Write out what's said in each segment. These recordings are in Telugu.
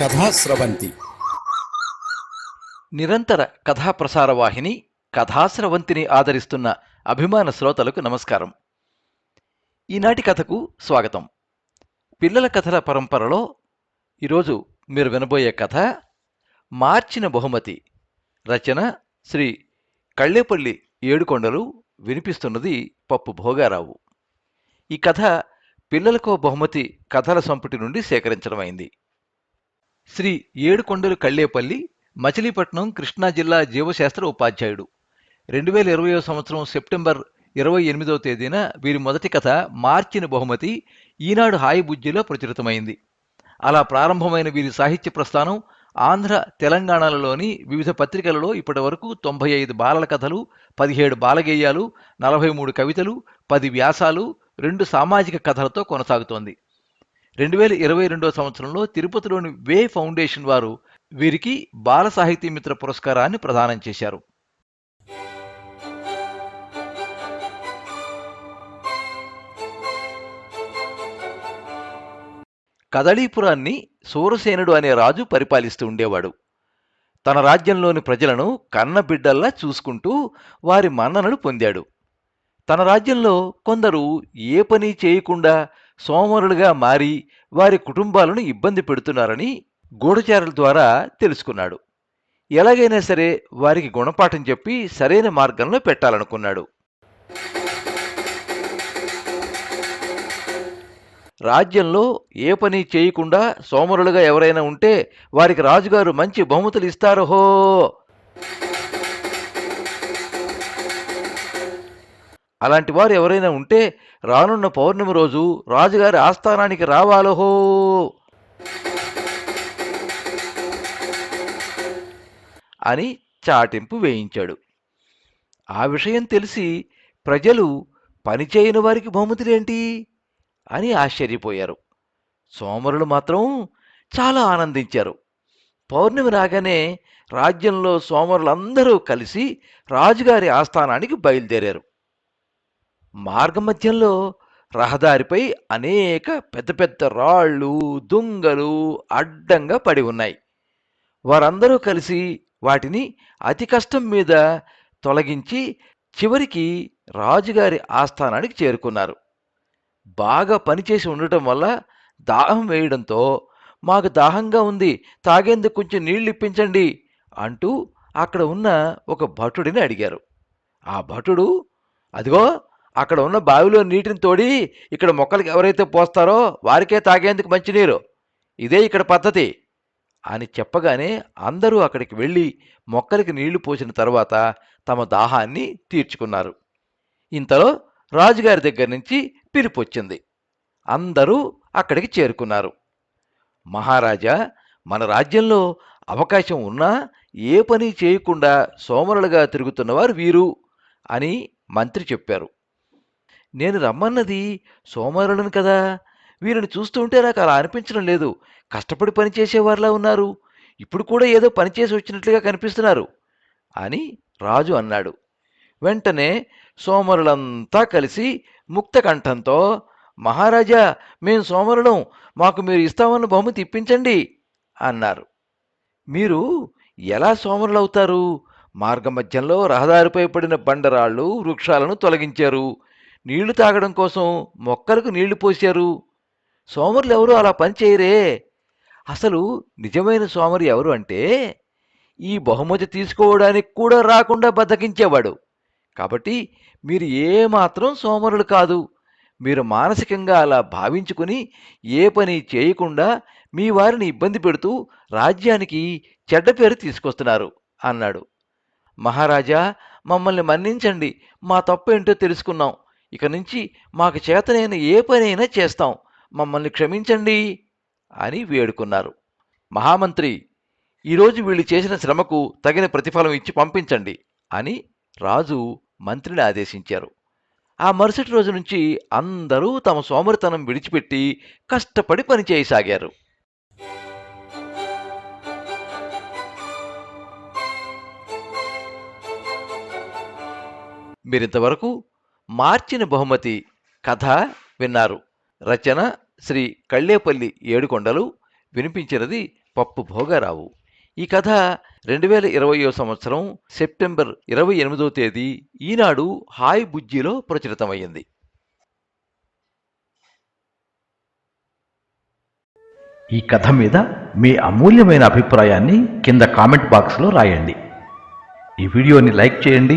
కథాస్రవంతి. నిరంతర కథా ప్రసార వాహిని కథాస్రవంతిని ఆదరిస్తున్న అభిమాన శ్రోతలకు నమస్కారం. ఈనాటి కథకు స్వాగతం. పిల్లల కథల పరంపరలో ఈరోజు మీరు వినబోయే కథ మార్చిన బహుమతి రచన శ్రీ కళ్ళేపల్లి ఏడుకొండలు వినిపిస్తున్నది పప్పు భోగారావు. ఈ కథ పిల్లలకో బహుమతి కథల సంపుటి నుండి సేకరించడమైంది. శ్రీ ఏడుకొండలు కళ్ళేపల్లి మచిలీపట్నం కృష్ణా జిల్లా జీవశాస్త్ర ఉపాధ్యాయుడు. రెండు వేల ఇరవయో సంవత్సరం సెప్టెంబర్ ఇరవై ఎనిమిదవ తేదీన వీరి మొదటి కథ మార్చిన బహుమతి ఈనాడు హాయి బుజ్జిలో ప్రచురితమైంది. అలా ప్రారంభమైన వీరి సాహిత్య ప్రస్థానం ఆంధ్ర తెలంగాణలలోని వివిధ పత్రికలలో ఇప్పటి వరకు తొంభై ఐదు బాలల కథలు పదిహేడు బాలగేయాలు నలభై మూడు కవితలు పది వ్యాసాలు రెండు సామాజిక కథలతో కొనసాగుతోంది. రెండు వేల ఇరవై రెండో సంవత్సరంలో తిరుపతిలోని వే ఫౌండేషన్ వారు వీరికి బాల సాహితీ మిత్ర పురస్కారాన్ని ప్రదానం చేశారు. కదళీపురాన్ని సూరసేనుడు అనే రాజు పరిపాలిస్తూ ఉండేవాడు. తన రాజ్యంలోని ప్రజలను కన్నబిడ్డల్లా చూసుకుంటూ వారి మన్ననలు పొందాడు. తన రాజ్యంలో కొందరు ఏ పని చేయకుండా సోమరులుగా మారి వారి కుటుంబాలను ఇబ్బంది పెడుతున్నారని గూఢచారుల ద్వారా తెలుసుకున్నాడు. ఎలాగైనా సరే వారికి గుణపాఠం చెప్పి సరైన మార్గంలో పెట్టాలనుకున్నాడు. రాజ్యంలో ఏ పని చేయకుండా సోమరులుగా ఎవరైనా ఉంటే వారికి రాజుగారు మంచి బహుమతులు ఇస్తారోహో అలాంటి వారు ఎవరైనా ఉంటే రానున్న పౌర్ణమి రోజు రాజుగారి ఆస్థానానికి రావాలహో అని చాటింపు వేయించాడు. ఆ విషయం తెలిసి ప్రజలు పనిచేయని వారికి బహుమతులేంటి? అని ఆశ్చర్యపోయారు. సోమరులు మాత్రం చాలా ఆనందించారు. పౌర్ణమి రాగానే రాజ్యంలో సోమరులందరూ కలిసి రాజుగారి ఆస్థానానికి బయలుదేరారు. మార్గమధ్యంలో రహదారిపై అనేక పెద్ద పెద్ద రాళ్ళు దుంగలు అడ్డంగా పడి ఉన్నాయి. వారందరూ కలిసి వాటిని అతి కష్టం మీద తొలగించి చివరికి రాజుగారి ఆస్థానానికి చేరుకున్నారు. బాగా పనిచేసి ఉండటం వల్ల దాహం వేయడంతో మాకు దాహంగా ఉంది తాగేందుకు కొంచెం నీళ్ళు ఇప్పించండి అంటూ అక్కడ ఉన్న ఒక భటుడిని అడిగారు. ఆ భటుడు అదిగో అక్కడ ఉన్న బావిలో నీటిని తోడి ఇక్కడ మొక్కలకి ఎవరైతే పోస్తారో వారికే తాగేందుకు మంచినీరు. ఇదే ఇక్కడ పద్ధతి. అని చెప్పగానే అందరూ అక్కడికి వెళ్ళి మొక్కలకి నీళ్ళు పోసిన తర్వాత తమ దాహాన్ని తీర్చుకున్నారు. ఇంతలో రాజుగారి దగ్గర నుంచి పిలుపు వచ్చింది. అందరూ అక్కడికి చేరుకున్నారు. మహారాజా మన రాజ్యంలో అవకాశం ఉన్నా ఏ పని చేయకుండా సోమరులుగా తిరుగుతున్నవారు వీరు అని మంత్రి చెప్పారు. నేను రమ్మన్నది సోమరులను కదా. వీరిని చూస్తుంటే నాకు అలా అనిపించడం లేదు. కష్టపడి పనిచేసేవారిలా ఉన్నారు. ఇప్పుడు కూడా ఏదో పనిచేసి వచ్చినట్లుగా కనిపిస్తున్నారు అని రాజు అన్నాడు. వెంటనే సోమరులంతా కలిసి ముక్తకంఠంతో మహారాజా మేం సోమరులం. మాకు మీరు ఇస్తామన్న బహుమతి ఇప్పించండి అన్నారు. మీరు ఎలా సోమరులవుతారు? మార్గమధ్యంలో రహదారిపై పడిన బండరాళ్ళు వృక్షాలను తొలగించారు. నీళ్ళు తాగడం కోసం మొక్కలకు నీళ్ళు పోశారు. సోమరులు ఎవరు అలా పనిచేయరే అసలు నిజమైన సోమరి ఎవరు అంటే ఈ బహుమతి తీసుకోవడానికి కూడా రాకుండా బద్దకించేవాడు కాబట్టి మీరు ఏమాత్రం సోమరులు కాదు మీరు మానసికంగా అలా భావించుకుని ఏ పని చేయకుండా మీ వారిని ఇబ్బంది పెడుతూ రాజ్యానికి చెడ్డ పేరు తీసుకొస్తున్నారు అన్నాడు. మహారాజా మమ్మల్ని మన్నించండి. మా తప్పు ఏంటో తెలుసుకున్నాం. ఇక నుంచి మాకు చేతనైన ఏ పనైనా చేస్తాం. మమ్మల్ని క్షమించండి అని వేడుకున్నారు. మహామంత్రి ఈరోజు వీళ్ళు చేసిన శ్రమకు తగిన ప్రతిఫలం ఇచ్చి పంపించండి అని రాజు మంత్రిని ఆదేశించారు. ఆ మరుసటి రోజు నుంచి అందరూ తమ సోమరితనం విడిచిపెట్టి కష్టపడి పనిచేయసాగారు మీరింతవరకు మార్చిన బహుమతి కథ విన్నారు. రచన శ్రీ కళ్ళేపల్లి ఏడుకొండలు వినిపించినది పప్పు భోగారావు. ఈ కథ రెండు వేల ఇరవయో సంవత్సరం సెప్టెంబర్ ఇరవై ఎనిమిదో తేదీ ఈనాడు హాయ్ బుజ్జిలో ప్రచురితమైంది ఈ కథ మీద మీ అమూల్యమైన అభిప్రాయాన్ని కింద కామెంట్ బాక్స్లో రాయండి. ఈ వీడియోని లైక్ చేయండి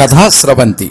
కథా స్రవంతి